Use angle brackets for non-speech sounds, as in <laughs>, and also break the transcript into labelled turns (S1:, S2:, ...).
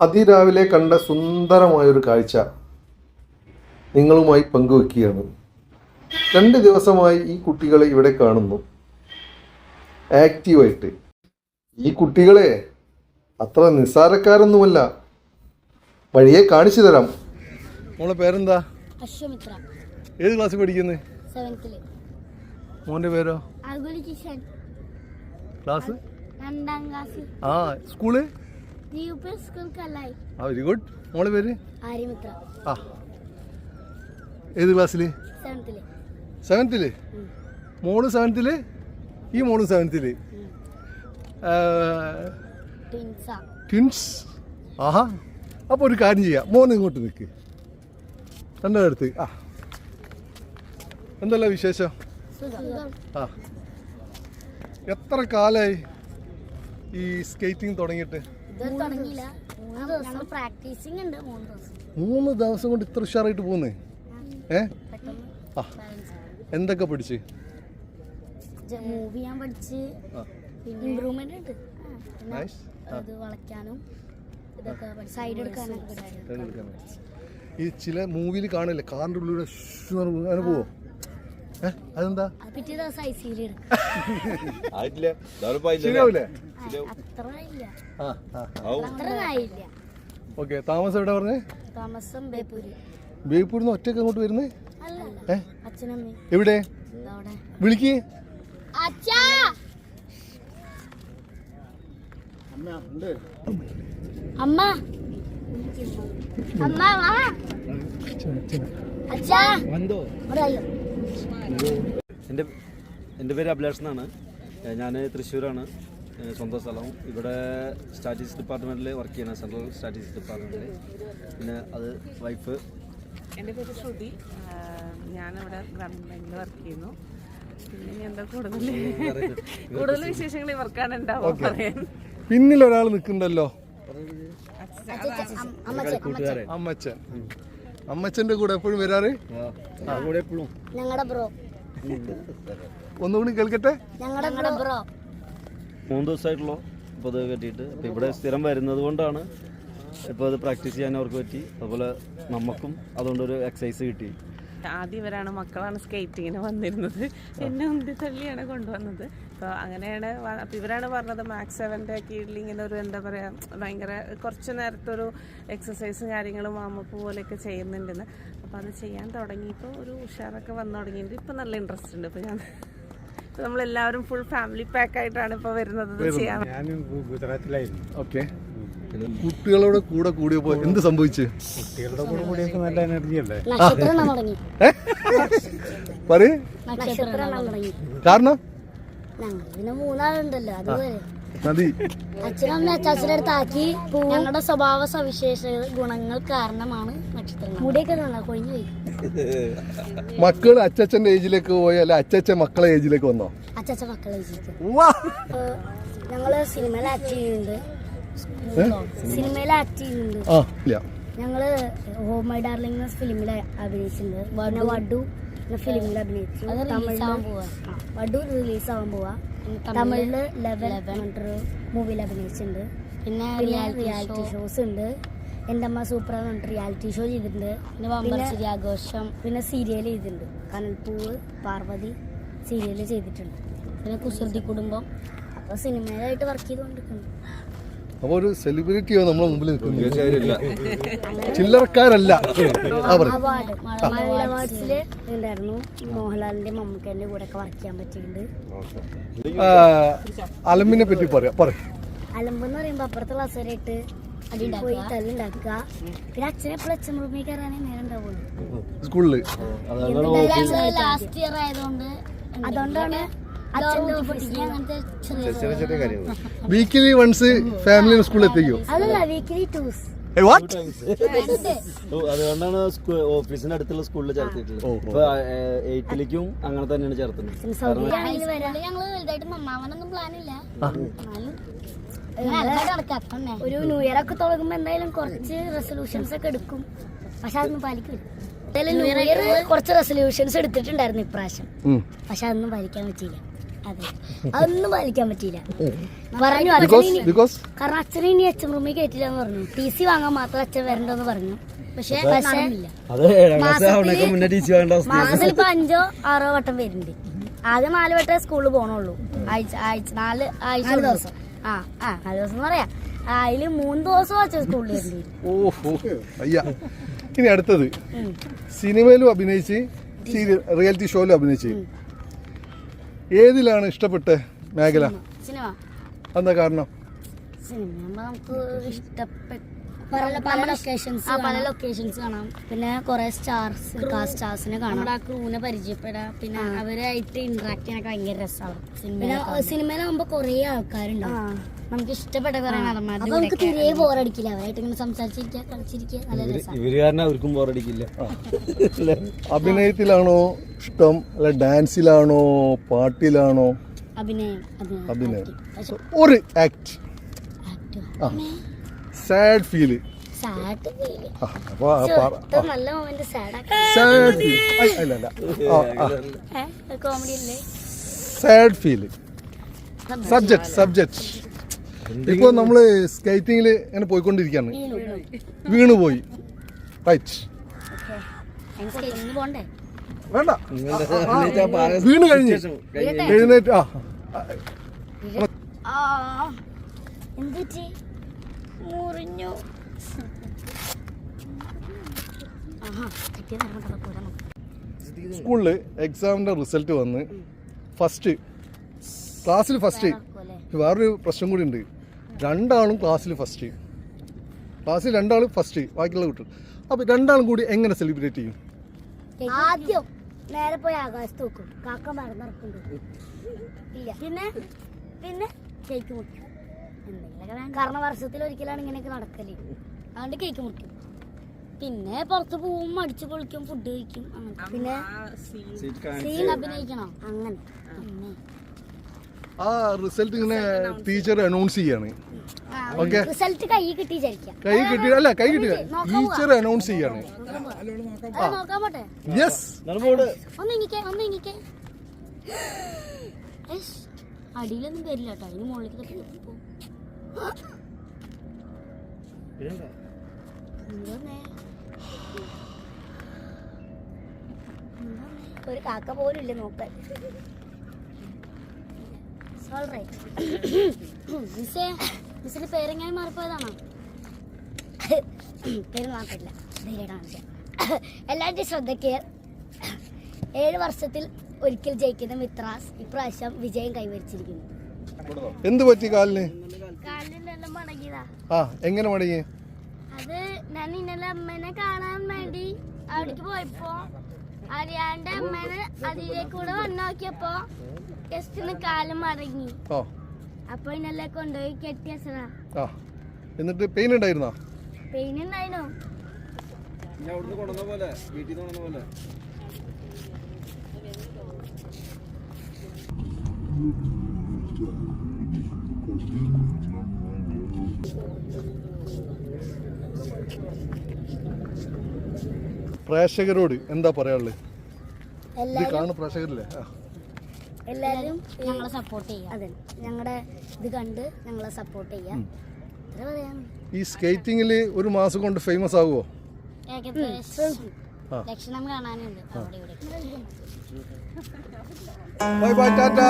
S1: അതിരാവിലെ കണ്ട സുന്ദരമായൊരു കാഴ്ച നിങ്ങളുമായി പങ്കുവെക്കുകയാണ്. രണ്ട് ദിവസമായി ഈ കുട്ടികളെ ഇവിടെ കാണുന്നു. ആക്റ്റീവായിട്ട്. ഈ കുട്ടികളെ അത്ര നിസ്സാരക്കാരൊന്നുമല്ല. വഴിയെ കാണിച്ചു തരാം. മോളെ പേരെന്താ?
S2: അശ്വമിത്ര.
S1: ഏത് ക്ലാസ് പഠിക്കുന്നത് മോന്റെ പേരോ? ക്ലാസ്?
S2: രണ്ടാം ക്ലാസ്.
S1: ആ
S2: സ്കൂൾ?
S1: വെരി ഗുഡ് മോളെ പേര്? ആ. ഏത് ക്ലാസ്സിൽ സെവൻത്തിൽ മോൾ സെവൻത്തിൽ ഈ മോൾ സെവൻത്തിൽ
S2: ട്വിൻസാ
S1: ആഹാ. അപ്പോൾ ഒരു കാര്യം ചെയ്യാം. മോൻ ഇങ്ങോട്ട് നിൽക്ക് എന്റെ അടുത്ത് ആ. എന്തല്ല വിശേഷം? ആ. എത്ര കാലായി ഈ സ്കേറ്റിംഗ് തുടങ്ങിയിട്ട്?
S2: തുടങ്ങിയില്ല. മൂന്ന് ദിവസം. പ്രാക്ടീസിങ് ഉണ്ട് മൂന്ന് ദിവസം.
S1: മൂന്ന് ദിവസം കൊണ്ട് ഇത്ര ഉഷാറായിട്ട് പോകുന്നേ ഏ? ആ. എന്തൊക്കെ പഠിച്ച്?
S2: മൂവ് ചെയ്യാൻ പഠിച്ച്. പിന്നെ ഇമ്പ്രൂവ്മെന്റ് ഉണ്ട്.
S1: നൈസ്
S2: ഇത് വളയ്ക്കാനും ഇതൊക്കെ സൈഡ്
S1: ഈ ചില മൂവിയിൽ കാണില്ലേ? കാറിന്റെ ഉള്ളിലൂടെ അനുഭവം അങ്ങനെ പോവോ? അതെന്താ?
S2: അത് പിറ്റേ ദിവസം ഐ സിയിൽ
S3: ആയിട്ടില്ല. ആയില്ല
S1: ശരിയാവൂലേ? ആ ആ.
S2: അത്ര ആയില്ല.
S1: ഓക്കെ താമസം എവിടെ പറഞ്ഞേ?
S2: താമസം ബേപ്പൂര്.
S1: ബേപ്പൂരിൽ നിന്ന് ഒറ്റയ്ക്ക് അങ്ങോട്ട് വരുന്നേ?
S2: അല്ല
S1: ഏ? എവിടെ?
S2: അവിടെ?
S1: വിളിക്ക്.
S2: അച്ഛാ! അമ്മ അമ്മ. വാ. അച്ഛാ. അയ്യോ
S3: എന്റെ എന്റെ പേര് അഭിലാഷ് എന്നാണ്. ഞാൻ തൃശ്ശൂരാണ്. സ്വന്തം സ്ഥലം ഇവിടെ സ്റ്റാറ്റിസ്റ്റിക്സ് ഡിപ്പാർട്ട്മെന്റിൽ വർക്ക് ചെയ്യണം സെൻട്രൽ സ്റ്റാറ്റിസ്റ്റിക്സ് ഡിപ്പാർട്ട്മെന്റിൽ പിന്നെ അത് വൈഫ്
S4: എന്റെ പേര് ശ്രുതി. ഞാനിവിടെ ഗവൺമെന്റിൽ ബാങ്കിൽ വർക്ക് ചെയ്യുന്നു. പിന്നെ എന്താ കൂടുതൽ കൂടുതൽ വിശേഷങ്ങൾ ഇവർക്കാണ് ഉണ്ടാവുക പറയാൻ.
S1: പിന്നിൽ ഒരാൾ നിൽക്കുന്നുണ്ടല്ലോ
S2: അമ്മച്ചൻ
S1: അമ്മച്ചൻ. അമ്മച്ചന്റെ കൂടെ എപ്പോഴും വരാറ്?
S3: കൂടെ എപ്പോഴും.
S2: ഞങ്ങളുടെ ബ്രോ
S1: ഒന്നുകൂടി കേൾക്കട്ടെ?
S3: മൂന്ന് ദിവസമായിട്ടുള്ളൂ ഇപ്പോൾ ഇത് കെട്ടിയിട്ട്. അപ്പോൾ ഇവിടെ സ്ഥിരം വരുന്നത് കൊണ്ടാണ് ഇപ്പോൾ അത് പ്രാക്ടീസ് ചെയ്യാൻ അവർക്ക് പറ്റി. അതുപോലെ നമുക്കും അതുകൊണ്ടൊരു എക്സസൈസ് കിട്ടി.
S4: ആദ്യം ഇവരാണ് മക്കളാണ് സ്കേറ്റിങ്ങിന് വന്നിരുന്നത്. എന്നെ ഉന്തി തള്ളിയാണ് കൊണ്ടുവന്നത്. അപ്പോൾ അങ്ങനെയാണ് അപ്പോൾ ഇവരാണ് പറഞ്ഞത് മാക്സ് സെവന്റെ കീഴിൽ ഇങ്ങനെ ഒരു എന്താ പറയുക ഭയങ്കര കുറച്ച് നേരത്തെ ഒരു എക്സസൈസും കാര്യങ്ങളും വാമപ്പ് പോലെയൊക്കെ ചെയ്യുന്നുണ്ടെന്ന്. അപ്പോൾ അത് ചെയ്യാൻ തുടങ്ങിയപ്പോൾ ഒരു ഉഷാറൊക്കെ വന്നു തുടങ്ങിയിട്ട് ഇപ്പോൾ നല്ല ഇൻട്രസ്റ്റ് ഉണ്ട്. ഇപ്പോൾ ഞാൻ <laughs> ഇപ്പോൾ നമ്മളെല്ലാവരും ഫുൾ ഫാമിലി പാക്ക് ആയിട്ടാണ് ഇപ്പോൾ വരുന്നത്. ചെയ്യാൻ
S5: ഗുജറാത്തിലായിരുന്നു.
S1: ഓക്കെ കുട്ടികളോട് കൂടെ കൂടിയപ്പോ എന്ത് സംഭവിച്ചു?
S5: കുട്ടികളുടെ കൂടെ കൂടിയപ്പോ നല്ല എനർജി അല്ലേ?
S2: തുടങ്ങി.
S1: കാരണം?
S2: ഞങ്ങൾ പിന്നെ മൂന്നാളുണ്ടല്ലോ അതുപോലെ
S1: മതി.
S2: അച്ഛനമ്മ അച്ചാച്ചന്റെ അടുത്ത് ആക്കി ഞങ്ങളുടെ സ്വഭാവ സവിശേഷ ഗുണങ്ങൾ കാരണമാണ് നക്ഷത്രങ്ങൾ. മുടിയൊക്കെ നല്ല കൊഴിഞ്ഞു പോയി.
S1: മക്കൾ അച്ചച്ചന്റെ ഏജിലേക്ക് പോയി അല്ല അച്ചച്ച മക്കളെ ഏജിലേക്ക് വന്നോ?
S2: അച്ചച്ച മക്കളെ ഏജിലേക്ക്.
S1: വാ.
S2: ഞങ്ങൾ സിനിമയിൽ ആക്ട് ചെയ്യുന്നുണ്ട്. സിനിമയിൽ ആക്ട് ചെയ്യുന്നുണ്ട്. ഞങ്ങൾ ഹോം മൈ ഡാർലിംഗ് എന്ന ഫിലിമിൽ അഭിനയിച്ചിട്ടുണ്ട്. വടു. വഡു ഫിലിമിൽ അഭിനയിച്ചു. വഡു റിലീസ് ആവാൻ പോവാ. തമിഴിൽ ലെവൽ പറഞ്ഞിട്ടൊരു മൂവിയിൽ അഭിനയിച്ചിട്ടുണ്ട്. പിന്നെ റിയാലിറ്റി ഷോസ് ഉണ്ട്. എന്റെ അമ്മ സൂപ്പർ എന്ന് പറഞ്ഞിട്ട് റിയാലിറ്റി ഷോ ചെയ്തിട്ടുണ്ട്. പിന്നെ ആഘോഷം. പിന്നെ സീരിയൽ ചെയ്തിട്ടുണ്ട്. കനൽപ്പൂവ് പാർവതി സീരിയൽ ചെയ്തിട്ടുണ്ട്. പിന്നെ കുസൃതി കുടുംബം. അപ്പോൾ സിനിമയിലായിട്ട് വർക്ക് ചെയ്തുകൊണ്ടിരിക്കുന്നു.
S1: അപ്പൊ ഒരു സെലിബ്രിറ്റിയോ നമ്മളെ മുമ്പിൽ നിൽക്കുന്നു ചില്ലറക്കാരല്ല. അലമ്പിനെ പറ്റി പറയാം. പറ
S2: അലമ്പ് എന്ന് പറയുമ്പോ അപ്പുറത്തെ ക്ലാസ്സുകാരായിട്ട് അടി പോയി തല്ലുണ്ടാക്കുക. പിന്നെ അച്ഛനെ എപ്പോഴും അച്ഛൻ റൂമിൽ കയറാനേ നേരം ഉണ്ടാവുള്ളൂ.
S1: സ്കൂളിൽ.
S2: ലാസ്റ്റ് ഇയർ ആയതുകൊണ്ട് അതുകൊണ്ടാണ് അങ്ങനത്തെ ചെറിയ
S1: വീക്കിലി വൺസ് ഫാമിലി സ്കൂളിൽ എത്തിക്കോ?
S2: അതല്ല വീക്കിലി ടൂസ്
S1: വാട്ട്
S3: അതുകൊണ്ടാണ് ഓഫീസിന്റെ അടുത്തുള്ള സ്കൂളിൽ ചേർത്തിട്ടുള്ളത്. ഇപ്പോൾ എയ്റ്റിലേക്കും അങ്ങനെ തന്നെയാണ് ചേർത്തുന്നത്.
S2: ഒരു ന്യൂ ഇയർ ഒക്കെ തുടങ്ങുമ്പോ എന്തായാലും കുറച്ച് റെസൊല്യൂഷൻസ് ഒക്കെ എടുക്കും. പക്ഷെ അതൊന്നും പാലിക്കില്ല ന്യൂ ഇയർ കുറച്ച് റെസൊല്യൂഷൻസ് എടുത്തിട്ടുണ്ടായിരുന്നു ഇപ്രാവശ്യം. പക്ഷെ അതൊന്നും പാലിക്കാൻ പറ്റിയില്ല. അതൊന്നും പാലിക്കാൻ പറ്റിയില്ല. പറഞ്ഞു കാരണം അച്ഛനെ ഇനി അച്ഛൻ റൂമിൽ കയറ്റില്ല എന്ന് പറഞ്ഞു. ടി സി വാങ്ങാൻ മാത്രം അച്ഛൻ വരണ്ടെന്ന് പറഞ്ഞു. പക്ഷെ മാസത്തിൽ ഇപ്പൊ അഞ്ചോ ആറോ വട്ടം വരുന്നുണ്ട്. ആദ്യം നാല് വട്ടമേ സ്കൂളിൽ പോണുള്ളൂ. ആഴ്ച ആഴ്ച നാല് ആഴ്ച ദിവസം ആ ആ നാല് ദിവസം എന്ന് പറയാ. അതിൽ മൂന്ന് ദിവസം അച്ഛൻ സ്കൂളിൽ വരുന്നുണ്ട്.
S1: ഓഹോ അയ്യ. ഇനി അടുത്തത്. സിനിമയിലും അഭിനയിച്ച് സീരിയൽ റിയാലിറ്റി ഷോയിലും അഭിനയിച്ച്. ഏതിലാണ് ഇഷ്ടപ്പെട്ട മേഖല?
S2: സിനിമ.
S1: എന്താ കാരണം?
S2: സിനിമ നമുക്ക് ഇഷ്ടപ്പെട്ട പല ലൊക്കേഷൻസ് ആ പല ലൊക്കേഷൻസ് കാണാം. പിന്നെ കുറെ സ്റ്റാർസ് സ്റ്റാർസിനെ കാണാം. നമ്മുടെ ആ ക്രൂവിനെ പരിചയപ്പെടാം. പിന്നെ അവരായിട്ട് ഇന്ററാക്ട് ചെയ്യാനൊക്കെ ഭയങ്കര രസമാണ് സിനിമ സിനിമയിലാകുമ്പോ കുറെ ആൾക്കാരുണ്ടാവും നമുക്ക് ഇഷ്ടപ്പെട്ട കുറെ നടന്മാർ നമുക്ക് തീരെ ബോറടിക്കില്ല അവരായിട്ട് ഇങ്ങനെ സംസാരിച്ചിരിക്കുക കളിച്ചിരിക്കുക നല്ല രസമാണ്
S3: ഇവർ കാരണം അവർക്കും ബോറടിക്കില്ല <laughs>
S1: അഭിനയത്തിലാണോ ഇഷ്ടം? അല്ല ഡാൻസിലാണോ പാട്ടിലാണോ?
S2: അഭിനയം.
S1: അഭിനയം. ഒരു ആക്ട് ആ. സാഡ് ഫീൽ
S2: സാഡ് നമ്മൾ
S1: പോയിക്കൊണ്ടിരിക്കാണ് ഫീൽ സബ്ജക്ട് സബ്ജക്ട് ഇപ്പോൾ നമ്മൾ സ്കേറ്റിങ്ങിൽ ഇങ്ങനെ പോയിക്കൊണ്ടിരിക്കുകയാണ് വീണുപോയി. റൈറ്റ് വേണ്ട. വീണ് കഴിഞ്ഞ്. എഴുന്നേറ്റ് ആ.
S2: മുറിഞ്ഞു.
S1: സ്കൂളിൽ എക്സാമിന്റെ റിസൾട്ട് വന്ന് ഫസ്റ്റ് ക്ലാസ്സിൽ ഫസ്റ്റ് വേറൊരു പ്രശ്നം കൂടി ഉണ്ട്. രണ്ടാളും ക്ലാസ്സിൽ ഫസ്റ്റ് ക്ലാസ്സിൽ രണ്ടാളും ഫസ്റ്റ് ബാക്കിയുള്ള കുട്ടികൾ. അപ്പോൾ രണ്ടാളും കൂടി എങ്ങനെ സെലിബ്രേറ്റ് ചെയ്യും?
S2: ആദ്യം നേരെ പോയി ആകാശത്ത് നോക്കും. കാക്ക മറന്നിറക്കുന്നുണ്ട് പിന്നെ? പിന്നെ? കേക്ക് മുറിക്കും കാരണം വർഷത്തിൽ ഒരിക്കലാണ് ഇങ്ങനെയൊക്കെ നടക്കൽ. അതുകൊണ്ട് കേക്ക് മുറിക്കും. പിന്നെ പുറത്ത് പോവും അടിച്ചു പൊളിക്കും ഫുഡ് കഴിക്കും അങ്ങനെ പിന്നെ സീൻ അഭിനയിക്കണം. അങ്ങനെ. പിന്നെ
S1: ആ റിസൾട്ട് ഇങ്ങനെ ടീച്ചർ അനൗൺസ് ചെയ്യാണ്. ഓക്കെ
S2: റിസൾട്ട് കൈ കിട്ടി
S1: കൈ കിട്ടി അല്ല കൈ കിട്ടില്ല ടീച്ചർ അനൗൺസ് ചെയ്യാണ്. യെസ്
S2: അടിയിലൊന്നും വരില്ല കേട്ടോ. അതിന് മുകളിലേക്ക് തട്ടി പോകും എന്തോന്നേ? എന്തോന്നേ? ഒരു കാക്ക പോലും ഇല്ല നോക്കാൻ മിസ്സേ മിസ്സിന്റെ പേരെങ്ങനെ മാറിപ്പോയതാണോ പേര് മാറില്ല ധൈര്യമാണ് എല്ലാവരുടെയും ശ്രദ്ധയ്ക്ക് ഏഴ് വർഷത്തിൽ ഒരിക്കൽ ജയിക്കുന്ന മിത്രാസ് ഇപ്രാവശ്യം വിജയം കൈവരിച്ചിരിക്കുന്നു.
S1: എന്ത് പറ്റി കാലിന്? ആ എങ്ങനെ മടങ്ങി?
S2: അത് ഞാൻ ഇന്നലെ അമ്മേനെ കാണാൻ വേണ്ടി അവിടേക്ക് പോയപ്പോ അറിയാണ്ട് അമ്മേനെ അതിലേക്ക് കൂടെ വന്നു നോക്കിയപ്പോ ജസ്റ്റ് കാൽ മടങ്ങി.
S1: ഓ
S2: അപ്പൊ ഇന്നലെ കൊണ്ടുപോയി കെട്ടിയ സദാ
S1: ആ. എന്നിട്ട് പെയിൻ ഉണ്ടായിരുന്നോ?
S2: പെയിൻ ഉണ്ടായിരുന്നു.
S3: അവിടുന്ന് കൊണ്ടുവന്ന പോലെ വീട്ടിൽ നിന്ന് കൊണ്ടുവന്ന പോലെ.
S1: പ്രേക്ഷകരോട് എന്താ പറയാനുള്ളത് ഇത് കാണുന്ന പ്രേക്ഷകരില്ലേ? ആ.
S2: എല്ലാരും ഞങ്ങളെ സപ്പോർട്ട് അതെ ഞങ്ങളുടെ ഇത് കണ്ട് ഞങ്ങളെ സപ്പോർട്ട് ചെയ്യാം ഇത്ര പറയാം.
S1: ഈ സ്കേറ്റിങ്ങിൽ ഒരു മാസം കൊണ്ട് ഫേമസ് ആകുമോ
S2: ഏകദേശം.
S1: ആ.
S2: ലക്ഷണം കാണാനുണ്ട്. അവിടെ ഇവിടെ.
S1: Bye bye tata.